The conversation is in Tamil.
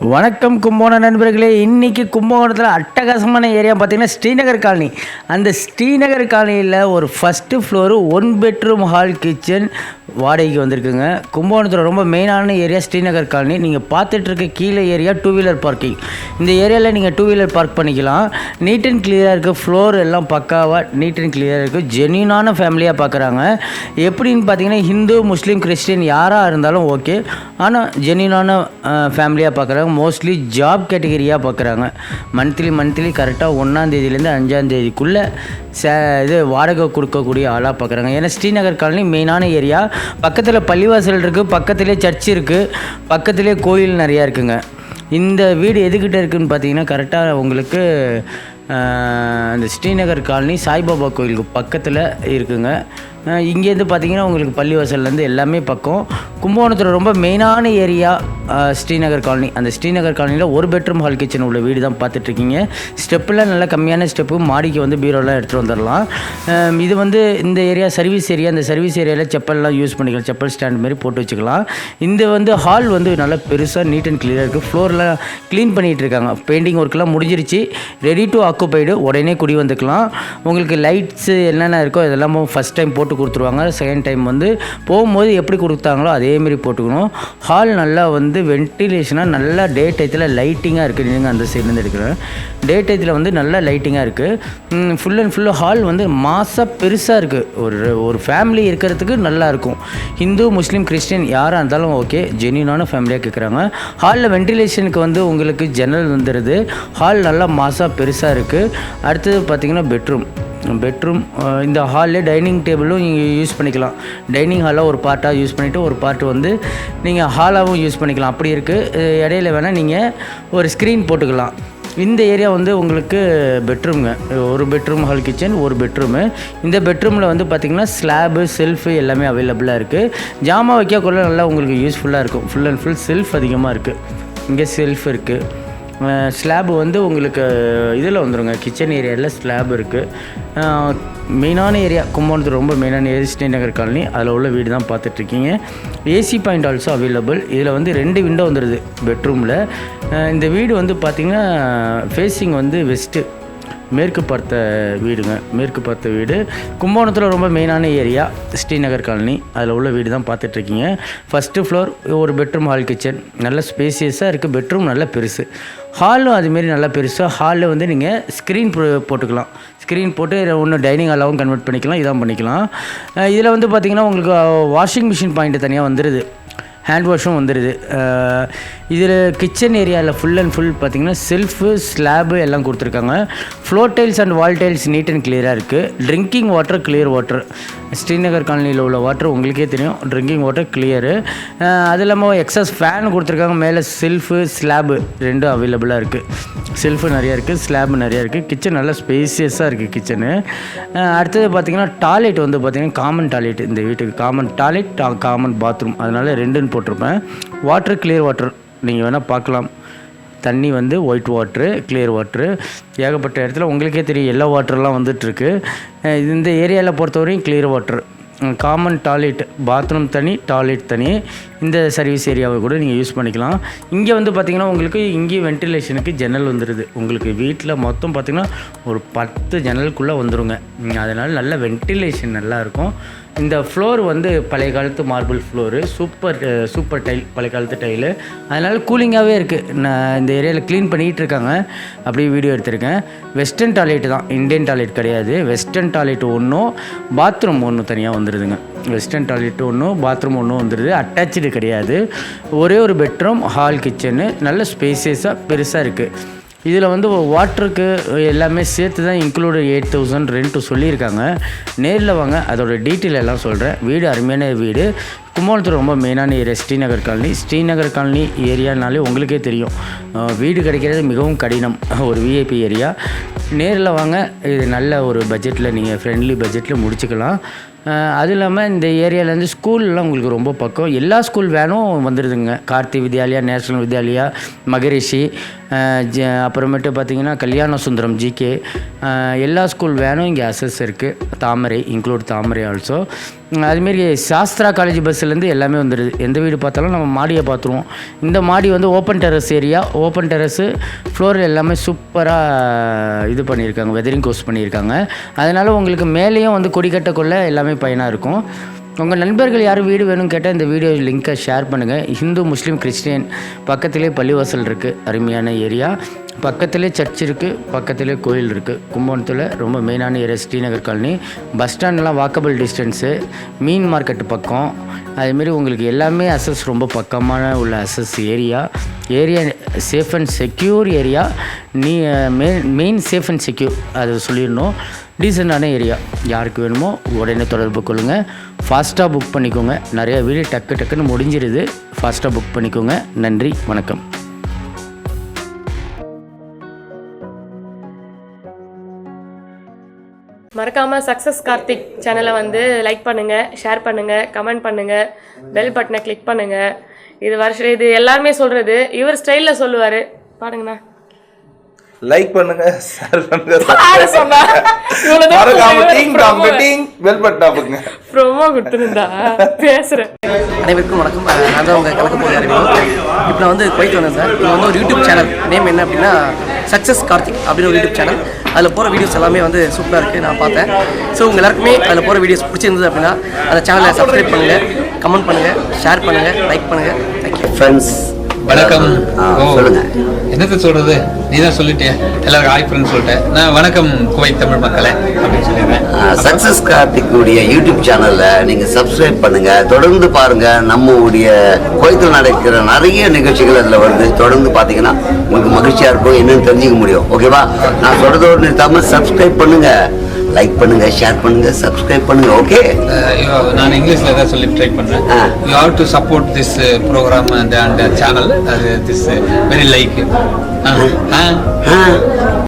வணக்கம் கும்பகோணம் நண்பர்களே. இன்றைக்கி கும்பகோணத்தில் அட்டகாசமான ஏரியா பார்த்தீங்கன்னா ஸ்ரீநகர் காலனி. அந்த ஸ்ரீநகர் காலனியில் ஒரு first floor one bedroom hall kitchen வாடகைக்கு வந்திருக்குங்க. கும்பகோணத்தில் ரொம்ப மெயினான ஏரியா ஸ்ரீநகர் காலனி. நீங்கள் பார்த்துட்ருக்க கீழே ஏரியா டூ வீலர் பார்க்கிங் இந்த ஏரியாவில் நீங்கள் டூ வீலர் பார்க் பண்ணிக்கலாம். நீட் அண்ட் கிளியராக இருக்குது ஃப்ளோர் எல்லாம் பக்காவாக நீட் அண்ட் கிளியராக இருக்குது ஜென்யூனான ஃபேமிலியாக பார்க்குறாங்க எப்படின்னு பார்த்தீங்கன்னா ஹிந்து முஸ்லீம் கிறிஸ்டின் யாராக இருந்தாலும் ஓகே ஆனால் ஜென்யூனான ஃபேமிலியாக பார்க்குறாங்க மோஸ்ட்லி ஜாப் கேட்டகரியாக பார்க்குறாங்க மந்த்லி மந்த்லி கரெக்டாக ஒன்றாந்தேதியிலேருந்து அஞ்சாந்தேதிக்குள்ளே சே இது வாடகை கொடுக்கக்கூடிய ஆளாக பார்க்குறாங்க ஏன்னா ஸ்ரீநகர் காலனி மெயினான ஏரியா. பக்கத்தில் பள்ளிவாசல் இருக்குது பக்கத்துலேயே சர்ச் இருக்குது பக்கத்துலேயே கோயில் நிறையா இருக்குங்க. இந்த வீடு எதுக்கிட்ட இருக்குதுன்னு பார்த்தீங்கன்னா கரெக்டாக உங்களுக்கு அந்த ஸ்ரீநகர் காலனி சாய்பாபா கோயிலுக்கு பக்கத்தில் இருக்குங்க. இங்கேருந்து பார்த்தீங்கன்னா உங்களுக்கு பள்ளிவாசல்லேருந்து எல்லாமே பக்கம். கும்பகோணத்தில் ரொம்ப மெயினான ஏரியா ஸ்ரீநகர் காலனி. அந்த ஸ்ரீநகர் காலனியில் ஒரு பெட்ரூம் ஹால் கிச்சன் உள்ள வீடு தான் பார்த்துட்ருக்கீங்க. ஸ்டெப்பெலாம் நல்லா கம்மியான ஸ்டெப்பு மாடிக்கு வந்து பீரோலாம் எடுத்துகிட்டு வந்துடலாம் இது வந்து இந்த ஏரியா சர்வீஸ் ஏரியா அந்த சர்வீஸ் ஏரியாவில் செப்பல்லாம் யூஸ் பண்ணிக்கலாம். செப்பல் ஸ்டாண்ட் மாதிரி போட்டு வச்சுக்கலாம். இந்த வந்து ஹால் வந்து நல்லா பெருசாக நீட் அண்ட் கிளியராக இருக்குது ஃப்ளோர்லாம் க்ளீன் பண்ணிகிட்டு இருக்காங்க பெயிண்டிங் ஒர்க்கெலாம் முடிஞ்சிருச்சு. ரெடி டு ஆக்குபைடு உடனே குடி வந்துக்கலாம். உங்களுக்கு லைட்ஸு என்னென்ன இருக்கோ இதெல்லாம் ஃபஸ்ட் டைம் போட்டு கொடுத்துருவாங்க. செகண்ட் டைம் வந்து போகும்போது எப்படி கொடுத்தாங்களோ அதே அதேமாரி போட்டுக்கணும். ஹால் நல்லா வந்து வென்டிலேஷனாக நல்லா டே டயத்தில் லைட்டிங்காக இருக்குது நீங்கள் அந்த சைட்லேருந்து எடுக்கிறேன் டே டயத்தில் வந்து நல்லா லைட்டிங்காக இருக்குது ஃபுல் அண்ட் ஃபுல்லு ஹால் வந்து மாசாக பெருசாக இருக்குது ஒரு ஒரு ஃபேமிலி இருக்கிறதுக்கு நல்லாயிருக்கும் ஹிந்து முஸ்லீம் கிறிஸ்டின் யாராக இருந்தாலும் ஓகே ஜென்யூனான ஃபேமிலியாக கேட்குறாங்க ஹாலில் வென்டிலேஷனுக்கு வந்து உங்களுக்கு ஜன்னல் வந்துடுது ஹால் நல்லா மாசாக பெருசாக இருக்குது அடுத்தது பார்த்தீங்கன்னா பெட்ரூம் பெட்ரூம் இந்த ஹாலில் டைனிங் டேபிளும் நீங்கள் யூஸ் பண்ணிக்கலாம். டைனிங் ஹாலாக ஒரு பார்ட்டாக யூஸ் பண்ணிவிட்டு ஒரு பார்ட் வந்து நீங்கள் ஹாலாகவும் யூஸ் பண்ணிக்கலாம். அப்படி இருக்குது இடையில வேணால் நீங்கள் ஒரு ஸ்க்ரீன் போட்டுக்கலாம். இந்த ஏரியா வந்து உங்களுக்கு பெட்ரூம்ங்க. ஒரு பெட்ரூம் ஹால் கிச்சன் ஒரு பெட்ரூமு. இந்த பெட்ரூமில் வந்து பார்த்திங்கன்னா ஸ்லாபு செல்ஃபு எல்லாமே அவைலபிளாக இருக்குது ஜாமா வைக்கக்குள்ள நல்லா உங்களுக்கு யூஸ்ஃபுல்லாக இருக்கும். ஃபுல் அண்ட் ஃபுல் செல்ஃப் அதிகமாக இருக்குது இங்கே செல்ஃப் இருக்குது ஸ்லாப் வந்து உங்களுக்கு இதில் வந்துடுங்க கிச்சன் ஏரியாவில் ஸ்லாப் இருக்குது மெயினான ஏரியா கும்பகோணத்தில் ரொம்ப மெயினான ஏரியா ஸ்ரீநகர் காலனி. அதில் உள்ள வீடு தான் பார்த்துட்ருக்கீங்க. ஏசி பாயிண்ட் ஆல்சோ அவைலபிள் இதில் வந்து ரெண்டு விண்டோ வந்துடுது பெட்ரூமில் இந்த வீடு வந்து பார்த்திங்கன்னா ஃபேஸிங் வந்து வெஸ்ட்டு மேற்கு பார்த்த வீடுங்க. மேற்கு பார்த்த வீடு. கும்பகோணத்தில் ரொம்ப மெயினான ஏரியா ஸ்ரீநகர் காலனி. அதில் உள்ள வீடு தான் பார்த்துட்ருக்கீங்க. ஃபஸ்ட்டு ஃப்ளோர் ஒரு பெட்ரூம் ஹால் கிச்சன் நல்ல ஸ்பேசியஸாக இருக்குது பெட்ரூம் நல்ல பெருசு. ஹாலும் அதுமாரி நல்லா பெருசாக ஹாலில் வந்து நீங்கள் ஸ்க்ரீன் போட்டுக்கலாம். ஸ்க்ரீன் போட்டு ஒன்று டைனிங் ஹாலாகவும் கன்வெர்ட் பண்ணிக்கலாம். இதான் பண்ணிக்கலாம். இதில் வந்து பார்த்திங்கன்னா உங்களுக்கு வாஷிங் மிஷின் பாயிண்ட் தனியாக வந்துடுது ஹேண்ட் வாஷும் வந்துடுது இதில் கிச்சன் ஏரியாவில் ஃபுல் அண்ட் ஃபுல் பார்த்தீங்கன்னா செல்ஃபு ஸ்லாபு எல்லாம் கொடுத்துருக்காங்க. Floor tiles and wall tiles neat and கிளியராக இருக்குது drinking water clear water Srinagar காலனியில் உள்ள வாட்டர் உங்களுக்கே தெரியும். ட்ரிங்கிங் வாட்டர் கிளியரு அது இல்லாமல் எக்ஸஸ் ஃபேன் கொடுத்துருக்காங்க. மேலே செல்ஃபு ஸ்லாபு ரெண்டும் அவைலபிளாக இருக்குது செல்ஃபு நிறையா இருக்குது ஸ்லாப் நிறையா இருக்குது கிச்சன் நல்லா ஸ்பேசியஸாக இருக்குது கிச்சனு அடுத்தது பார்த்திங்கன்னா டாய்லெட் வந்து பார்த்திங்கன்னா காமன் டாய்லெட் இந்த வீட்டுக்கு. காமன் டாய்லெட் காமன் பாத்ரூம் அதனால் ரெண்டுன்னு போட்டிருப்பேன். வாட்டர் கிளியர் வாட்டர் நீங்கள் வேணால் பார்க்கலாம். தண்ணி வந்து ஒயிட் வாட்ரு கிளியர் வாட்ரு ஏகப்பட்ட இடத்துல உங்களுக்கே தெரியும் எல்லோ வாட்டர்லாம் வந்துட்டுருக்கு. இந்த ஏரியாவில் பொறுத்தவரையும் clear water common toilet bathroom தனி டாய்லெட் தனி இந்த சர்வீஸ் ஏரியாவை கூட நீங்கள் யூஸ் பண்ணிக்கலாம். இங்கே வந்து பார்த்திங்கன்னா உங்களுக்கு இங்கேயும் வென்டிலேஷனுக்கு ஜன்னல் வந்துடுது உங்களுக்கு வீட்டில் மொத்தம் பார்த்திங்கன்னா ஒரு பத்து ஜன்னலுக்குள்ளே வந்துருங்க. அதனால் நல்ல வென்டிலேஷன் நல்லாயிருக்கும் இந்த ஃப்ளோர் வந்து பழைய காலத்து marble floor super super tile பழைய காலத்து டைலு அதனால் கூலிங்காகவே இருக்குது நான் இந்த ஏரியாவில் க்ளீன் பண்ணிகிட்டு இருக்காங்க. அப்படியே வீடியோ எடுத்திருக்கேன். வெஸ்டர்ன் டாய்லெட் தான். இந்தியன் டாய்லெட் கிடையாது. வெஸ்டர்ன் டாய்லெட் ஒன்றும் பாத்ரூம் ஒன்று தனியாக வந்துடுதுங்க வெஸ்டர்ன் டாய்லெட் ஒன்றும் பாத்ரூம் ஒன்றும் வந்துடுது அட்டாச்சு கிடையாது. ஒரே ஒரு பெட்ரூம் ஹால் கிச்சனு நல்ல ஸ்பேசியஸாக பெருசாக இருக்குது இதில் வந்து வாட்டருக்கு எல்லாமே சேர்த்து தான் இன்க்ளூடு எயிட் தௌசண்ட் ரெண்ட்டு சொல்லியிருக்காங்க. நேரில் வாங்க அதோட டீட்டெயில் எல்லாம் சொல்கிறேன் வீடு அருமையான வீடு. கும்பகோணத்தில் ரொம்ப மெயினான area Srinagar colony. Srinagar colony ஏரியானாலே உங்களுக்கே தெரியும். வீடு கிடைக்கிறது மிகவும் கடினம். ஒரு விஐபி ஏரியா நேரில் வாங்க. இது நல்ல ஒரு பட்ஜெட்டில் நீங்கள் ஃப்ரெண்ட்லி பட்ஜெட்டில் முடிச்சுக்கலாம். அது இல்லாமல் இந்த ஏரியாவிலேருந்து ஸ்கூல்லாம் உங்களுக்கு ரொம்ப பக்கம். எல்லா ஸ்கூல் வேனும் வந்துடுதுங்க கார்த்தி வித்யாலயா நேஷ்னல் வித்யாலயா மகரிஷி ஜ அப்புறமேட்டு பார்த்தீங்கன்னா கல்யாண சுந்தரம் ஜிகே எல்லா ஸ்கூல் வேனும் இங்கே அசஸ் இருக்குது தாமரை இன்க்ளூட் தாமரை ஆல்சோ அதுமாரி சாஸ்திரா காலேஜ் பஸ்ஸுலேருந்து எல்லாமே வந்துடுது எந்த வீடு பார்த்தாலும் நம்ம மாடியை பார்த்துருவோம். இந்த மாடி வந்து open terrace area open terrace floor எல்லாமே சூப்பராக இது பண்ணியிருக்காங்க வெதரிங் கோர்ஸ் பண்ணியிருக்காங்க. அதனால் உங்களுக்கு மேலேயும் வந்து கொடி கட்டக்குள்ள எல்லாமே பயனாக இருக்கும். உங்கள் நண்பர்கள் யாரும் வீடு வேணும்னு கேட்டால் இந்த வீடியோ லிங்க்கை ஷேர் பண்ணுங்கள் ஹிந்து முஸ்லீம் கிறிஸ்டியன் பக்கத்திலே பள்ளிவாசல் இருக்குது அருமையான ஏரியா பக்கத்திலே சர்ச் இருக்குது பக்கத்திலே கோயில் இருக்குது கும்பகோணத்தில் ரொம்ப மெயினான ஏரியா ஸ்ரீநகர் காலனி. பஸ் ஸ்டாண்ட்லாம் வாக்கபிள் டிஸ்டன்ஸு மீன் மார்க்கெட்டு பக்கம். அதேமாரி உங்களுக்கு எல்லாமே அசஸ் ரொம்ப பக்கமான உள்ள access area area safe and secure area நீ main main safe and secure அது சொல்லிடணும். டீசெண்டான ஏரியா யாருக்கு வேணுமோ உடனே தொடர்பு கொள்ளுங்கள் ஃபாஸ்ட்டாக புக் பண்ணிக்கோங்க. நிறைய வீடு டக்கு டக்குன்னு முடிஞ்சிருது. ஃபாஸ்ட்டாக புக் பண்ணிக்கோங்க. நன்றி வணக்கம். மறக்காம சக்ஸஸ் கார்த்திக் சேனலை வந்து லைக் பண்ணுங்க ஷேர் பண்ணுங்க கமெண்ட் பண்ணுங்க பெல் பட்டனை கிளிக் பண்ணுங்க. இது வருஷம் இது எல்லாருமே சொல்றது இவர் ஸ்டைல்ல சொல்லுவாரு. பாருங்கண்ணா. லைக் பண்ணுங்க ஷேர் பண்ணுங்க ப்ரோமோ கொடுத்துருந்தா பேசுறேன். அனைவருக்கும் வணக்கம். நான் தான் உங்கள் கலக்க போகிற அறிவியல் இப்போ நான் வந்து குவைத் வந்தேன் சார். இது வந்து ஒரு யூடியூப் சேனல் நேம் என்ன அப்படின்னா சக்ஸஸ் கார்த்திக் அப்படின்னு ஒரு யூடியூப் சேனல் அதில் போகிற வீடியோஸ் எல்லாமே வந்து சூப்பராக இருக்குது நான் பார்த்தேன். ஸோ உங்கள் எல்லாருக்குமே அதில் போகிற வீடியோஸ் பிடிச்சிருந்தது அப்படின்னா அந்த சேனலை சப்ஸ்கிரைப் பண்ணுங்கள் கமெண்ட் பண்ணுங்கள் ஷேர் பண்ணுங்கள் லைக் பண்ணுங்கள் தேங்க்யூ ஃப்ரெண்ட்ஸ் வணக்கம். ஓ சொல்லுங்க. என்னத்த சொல்றது? நீ தான் எல்லாரும் ஹாய் ஃப்ரெண்ட் சொல்லிட்டேன் நான் வணக்கம் குவைத் தமிழ் மக்களே அப்படின்னு சொல்லிடுறேன். சக்சஸ் கார்த்திக் உடைய யூடியூப் சேனல்ல நீங்க சப்ஸ்கிரைப் பண்ணுங்க. தொடர்ந்து பாருங்க நம்ம உடைய நடக்கிற நிறைய நிகழ்ச்சிகள் அதுல வருது. தொடர்ந்து பாத்தீங்கன்னா உங்களுக்கு மகிழ்ச்சியா இருக்கும் என்னன்னு தெரிஞ்சுக்க முடியும். ஓகேவா நான் சொல்றதோடு நிறுத்தாம சப்ஸ்கிரைப் பண்ணுங்க. லைக் பண்ணுங்க ஷேர் பண்ணுங்க சப்ஸ்கிரைப் பண்ணுங்க ஓகே யோ- நான் இங்கிலீஷ்ல தான் சொல்லி ட்ரை பண்றேன். ஆ. You have to support this program and and channel this very like ah.